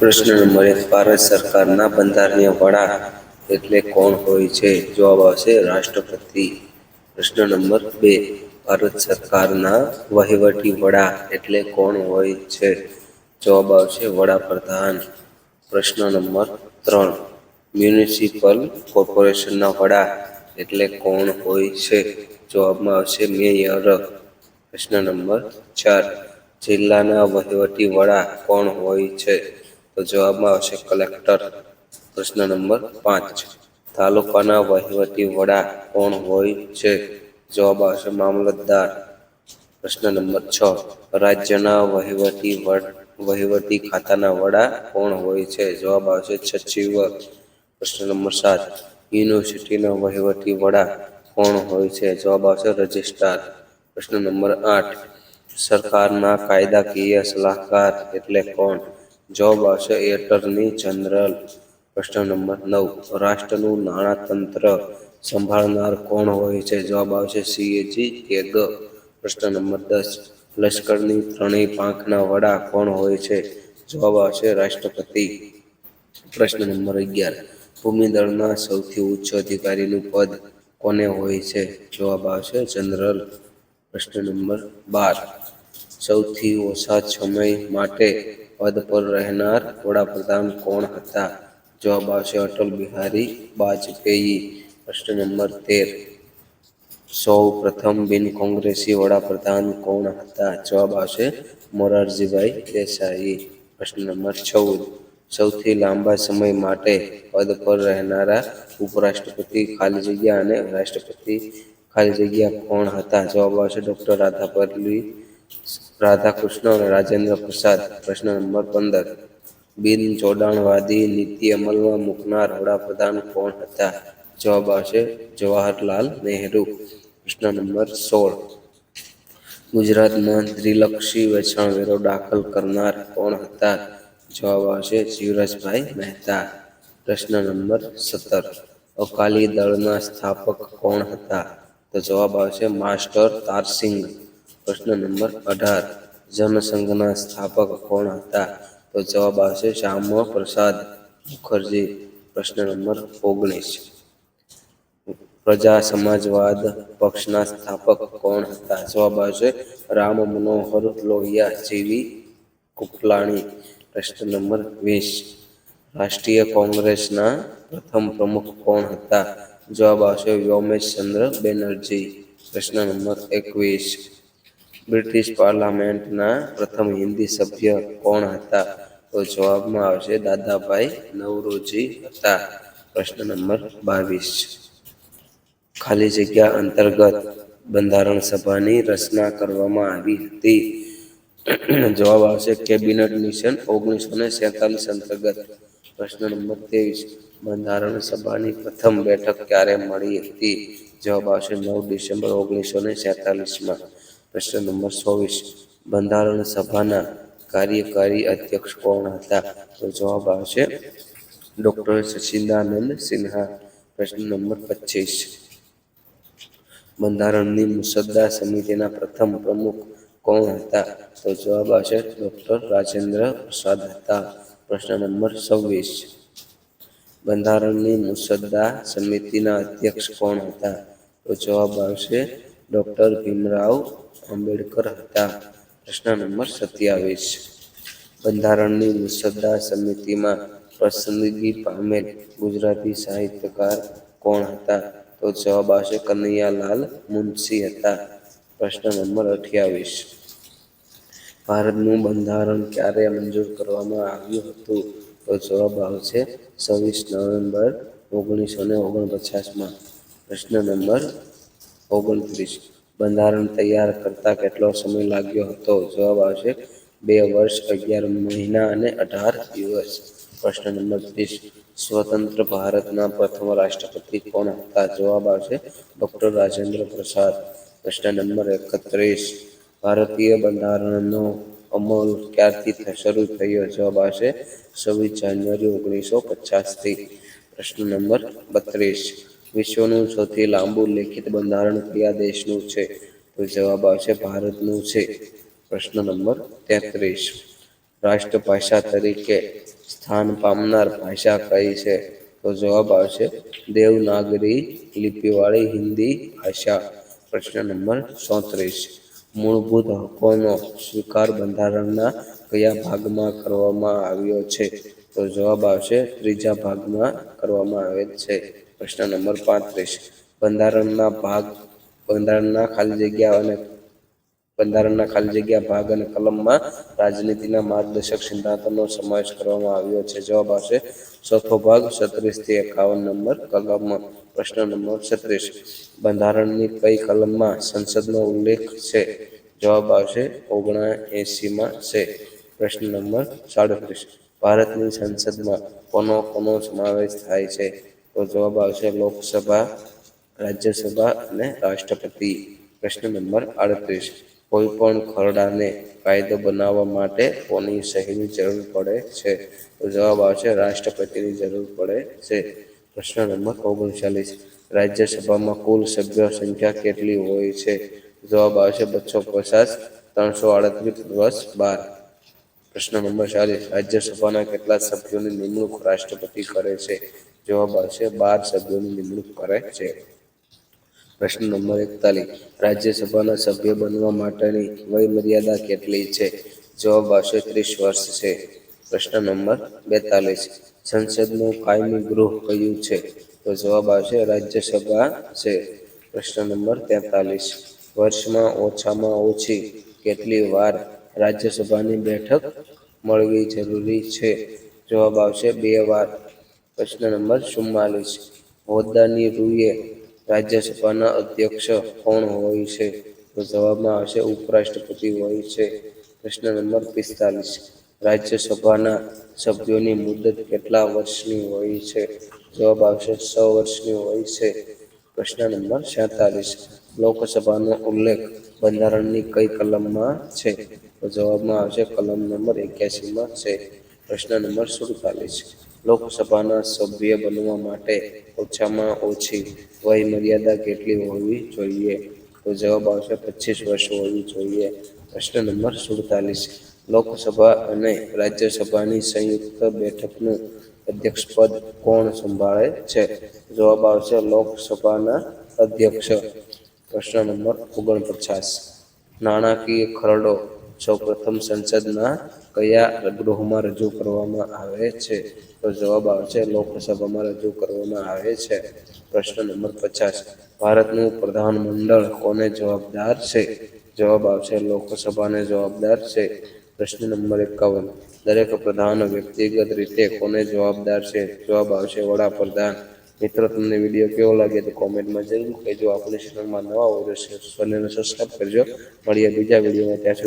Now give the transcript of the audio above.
પ્રશ્ન નંબર એક, ભારત સરકારના બંધારણીય વડા એટલે કોણ હોય છે? જવાબ આવશે રાષ્ટ્રપતિ. પ્રશ્ન નંબર બે, ભારત સરકારના વહીવટી વડા એટલે કોણ હોય છે? જવાબ આવશે વડાપ્રધાન. પ્રશ્ન નંબર ત્રણ, મ્યુનિસિપલ કોર્પોરેશનના વડા એટલે કોણ હોય છે? જવાબમાં આવશે મેયર. પ્રશ્ન નંબર ચાર, જિલ્લાના વહીવટી વડા કોણ હોય છે? તો જવાબમાં આવશે કલેક્ટર. પ્રશ્ન નંબર પાંચ. તાલુકાના વહીવટી વડા કોણ હોય છે? જવાબ આવશે મામલતદાર. પ્રશ્ન નંબર છ. રાજ્યના વહીવટી વહીવટી ખાતાના વડા કોણ હોય છે? જવાબ આવશે સચિવ પ્રશ્ન નંબર સાત. યુનિવર્સિટીના વહીવટી વડા કોણ હોય છે? જવાબ આવશે રજિસ્ટ્રાર. પ્રશ્ન નંબર આઠ. સરકારના કાયદાકીય સલાહકાર એટલે કોણ? જવાબ આવશે એટર્ની જનરલ. પ્રશ્ન નંબર નવ. રાષ્ટ્રનું નાણાતંત્ર સંભાળનાર કોણ હોય છે? જવાબ આવશે સીએજી કેગ. પ્રશ્ન નંબર દસ. લશ્કરની ત્રણેય પાંખના વડા કોણ હોય છે? જવાબ આવશે રાષ્ટ્રપતિ. પ્રશ્ન નંબર અગિયાર. ભૂમિદળના સૌથી ઉચ્ચ અધિકારીનું પદ કોને હોય છે? જવાબ આવશે જનરલ. પ્રશ્ન નંબર બાર. સૌથી ઓછા સમય માટે પદ પર રહેનાર વડાપ્રધાન કોણ હતા? જવાબ આવશે અટલ બિહારી વાજપેયી પ્રશ્ન નંબર તેર. સૌ પ્રથમ બિન કોંગ્રેસી વડાપ્રધાન કોણ હતા? જવાબ આવશે મોરારજીભાઈ દેસાઈ. પ્રશ્ન નંબર ચૌદ. સૌથી લાંબા સમય માટે પદ પર રહેનારા ઉપરાષ્ટ્રપતિ ખાલી જગ્યા અને રાષ્ટ્રપતિ ખાલી જગ્યા કોણ હતા? જવાબ આવશે ડૉક્ટર રાધાપલ્લી રાધાકૃષ્ણ અને રાજેન્દ્ર પ્રસાદ. પ્રશ્ન નંબર પંદર. બિન જોડાણવાદી નીતિ અમલમાં મૂકનાર વડાપ્રધાન કોણ હતા? જવાબ આવશે જવાહરલાલ નહેરુ. પ્રશ્ન નંબર સોળ. ગુજરાતમાં ત્રિલક્ષી વેચાણ વેરો દાખલ કરનાર કોણ હતા? જવાબ આવશે જીવરાજભાઈ મહેતા. પ્રશ્ન નંબર સત્તર. અકાલી દળના સ્થાપક કોણ હતા? તો જવાબ આવશે માસ્ટર તારસિંગ પ્રશ્ન નંબર અઢાર. જનસંઘના સ્થાપક કોણ હતા? તો જવાબ આવશે શ્યામ પ્રસાદ મુખર્જી. પ્રશ્ન નંબર ઓગણીસ. પ્રજા સમાજવાદ પક્ષના સ્થાપક કોણ હતા? જવાબ આવશે રામ મનોહર લોહિયા જેવી કુપલાણી. પ્રશ્ન નંબર વીસ. રાષ્ટ્રીય કોંગ્રેસના પ્રથમ પ્રમુખ કોણ હતા? જવાબ આવશે વ્યોમેશચંદ્ર બેનર્જી. પ્રશ્ન નંબર એકવીસ. બ્રિટિશ પાર્લામેન્ટના પ્રથમ હિન્દી સભ્ય કોણ હતા? તો જવાબમાં આવશે દાદાભાઈ નવરોજી હતા. પ્રશ્ન નંબર બાવીસ ખાલી જગ્યા અંતર્ગત બંધારણ સભાની રચના કરવામાં આવી હતી. જવાબ આવશે કેબિનેટ મિશન ઓગણીસો ને સેતાલીસ અંતર્ગત. પ્રશ્ન નંબર ત્રેવીસ બંધારણ સભાની પ્રથમ બેઠક ક્યારે મળી હતી? જવાબ આવશે નવ ડિસેમ્બર ઓગણીસો ને સેતાલીસમાં. પ્રશ્ન નંબર ચોવીસ. બંધારણ સભાના કાર્યકારી અધ્યક્ષ કોણ હતા? તો જવાબ આવશે ડોક્ટર સચિદાનંદ સિન્હા. પ્રશ્ન નંબર પચીસ. બંધારણની મુસદ્દા સમિતિના પ્રથમ પ્રમુખ કોણ હતા? તો જવાબ આવશે ડોક્ટર રાજેન્દ્ર પ્રસાદ હતા. પ્રશ્ન નંબર છવ્વીસ. બંધારણની મુસદ્દા સમિતિના અધ્યક્ષ કોણ હતા? તો જવાબ આવશે ડોક્ટર ભીમરાવ આંબેડકર હતા. પ્રશ્ન નંબર સત્યાવીસ. બંધારણની મુસદ્દા સમિતિમાં પસંદગી પામેલ ગુજરાતી સાહિત્યકાર કોણ હતા? તો જવાબ આવશે કનૈયાલાલ મુનશી હતા. પ્રશ્ન નંબર અઠ્યાવીસ. ભારતનું બંધારણ ક્યારે મંજૂર કરવામાં આવ્યું હતું? તો જવાબ આવશે છવ્વીસ નવેમ્બર ઓગણીસો ને ઓગણપચાસમાં. પ્રશ્ન નંબર ઓગણત્રીસ. બંધારણ તૈયાર કરતા કેટલો સમય લાગ્યો હતો? જવાબ આવશે, બે વર્ષ, અગિયાર મહિના અને અઢાર દિવસ. પ્રશ્ન નંબર ત્રીસ, સ્વતંત્ર ભારતના પ્રથમ રાષ્ટ્રપતિ કોણ હતા? જવાબ આવશે, ડોક્ટર રાજેન્દ્ર પ્રસાદ. પ્રશ્ન નંબર એકત્રીસ, ભારતીય બંધારણનો અમલ ક્યારથી શરૂ થયો? જવાબ આવશે, છવ્વીસ જાન્યુઆરી ઓગણીસો પચાસથી. પ્રશ્ન નંબર બત્રીસ વિશ્વનું સૌથી લાંબુ લેખિત બંધારણ કયા દેશનું છે? તો જવાબ આવશે ભારતનું છે. પ્રશ્ન નંબર તેત્રીસ. રાષ્ટ્રભાષા તરીકે સ્થાન પામનાર ભાષા કઈ છે? તો જવાબ આવશે દેવનાગરી લિપિવાળી હિન્દી ભાષા. પ્રશ્ન નંબર ચોત્રીસ. મૂળભૂત હકોનો સ્વીકાર બંધારણના કયા ભાગમાં કરવામાં આવ્યો છે? તો જવાબ આવશે ત્રીજા ભાગમાં કરવામાં આવે છે. પ્રશ્ન નંબર પાંત્રીસ. બંધારણના ભાગ, બંધારણના ખાલી જગ્યા અને બંધારણના ખાલી જગ્યા ભાગ અને કલમમાં રાજનીતિના માર્ગદર્શક સિદ્ધાંતોનો સમાવેશ કરવામાં આવ્યો છે. જવાબ આવશે ચોથો ભાગ છત્રીસથી એકાવન નંબર કલમ પ્રશ્ન નંબર છત્રીસ. બંધારણની કઈ કલમમાં સંસદનો ઉલ્લેખ છે? જવાબ આવશે ઓગણા એંસીમાં છે. પ્રશ્ન નંબર સાડત્રીસ. ભારતની સંસદમાં કોનો કોનો સમાવેશ થાય છે? તો જવાબ આવશે લોકસભા, રાજ્યસભા અને રાષ્ટ્રપતિ. પ્રશ્ન નંબર આડત્રીસ. કોઈ પણ ખરડાને કાયદો બનાવવા માટે કોની સહીની જરૂર પડે છે? તો જવાબ આવશે રાષ્ટ્રપતિની જરૂર પડે છે. પ્રશ્ન નંબર ઓગણચાલીસ. રાજ્યસભામાં કુલ સભ્ય સંખ્યા કેટલી હોય છે? જવાબ આવશે બસો પચાસ, ત્રણસો આડત્રીસ વર્ષ બાર. પ્રશ્ન નંબર ચાલીસ. રાજ્યસભાના કેટલા સભ્યોની નિમણૂક રાષ્ટ્રપતિ કરે છે? જવાબ આવશે, બાર સભ્યોની નિમણૂક કરે છે. પ્રશ્ન નંબર એકતાલીસ. રાજ્યસભાના સભ્ય બનવા માટેની વય મર્યાદા કેટલી છે? જવાબ આવશે, ત્રીસ વર્ષ છે. પ્રશ્ન નંબર બેતાલીસ. સંસદનું કાયમી ગૃહ કયું છે? તો જવાબ આવશે, રાજ્યસભા છે. પ્રશ્ન નંબર તેતાલીસ. વર્ષમાં ઓછામાં ઓછી કેટલી વાર રાજ્યસભાની બેઠક મળવી જરૂરી છે? જવાબ આવશે, બે વાર. પ્રશ્ન નંબર ચુમ્માલીસ. હોદ્દાની રૂએ રાજ્યસભાના અધ્યક્ષ કોણ હોય છે? તો જવાબમાં આવશે ઉપરાષ્ટ્રપતિ હોય છે. પ્રશ્ન નંબર પિસ્તાલીસ. રાજ્યસભાના સભ્યોની મુદત કેટલા વર્ષની હોય છે? જવાબ આવશે છ વર્ષની હોય છે. પ્રશ્ન નંબર સેતાલીસ લોકસભાનો ઉલ્લેખ બંધારણની કઈ કલમમાં છે? તો જવાબમાં આવશે કલમ નંબર એક્યાસીમાં છે. પ્રશ્ન નંબર સુડતાલીસ. લોકસભાના સભ્ય બનવા માટે ઓછામાં ઓછી વય મર્યાદા કેટલી હોવી જોઈએ? તો જવાબ આવશે પચીસ વર્ષ હોવી જોઈએ. પ્રશ્ન નંબર સુડતાલીસ. લોકસભા અને રાજ્યસભાની સંયુક્ત બેઠકનું અધ્યક્ષપદ કોણ સંભાળે છે? જવાબ આવશે લોકસભાના અધ્યક્ષ. પ્રશ્ન નંબર ઓગણપચાસ. નાણાકીય ખરડો સૌપ્રથમ સંસદના કયા ગૃહમાં રજૂ કરવામાં આવે છે? તો જવાબ આવશે, લોકસભામાં રજૂ કરવામાં આવે છે. પ્રશ્ન નંબર પચાસ. ભારતનું પ્રધાનમંડળ કોને જવાબદાર છે? જવાબ આવશે, લોકસભાને જવાબદાર છે. પ્રશ્ન નંબર એકાવન. દરેક પ્રધાન વ્યક્તિગત રીતે કોને જવાબદાર છે? જવાબ આવશે, વડાપ્રધાન. મિત્રો, તમને વીડિયો કેવો લાગે તો કોમેન્ટમાં જરૂર કહેજો. આપણી ચેનલમાં નવા હોય તો સબસ્ક્રાઈબ કરજો. મળીએ બીજા વિડીયોમાં. ત્યાં સુધી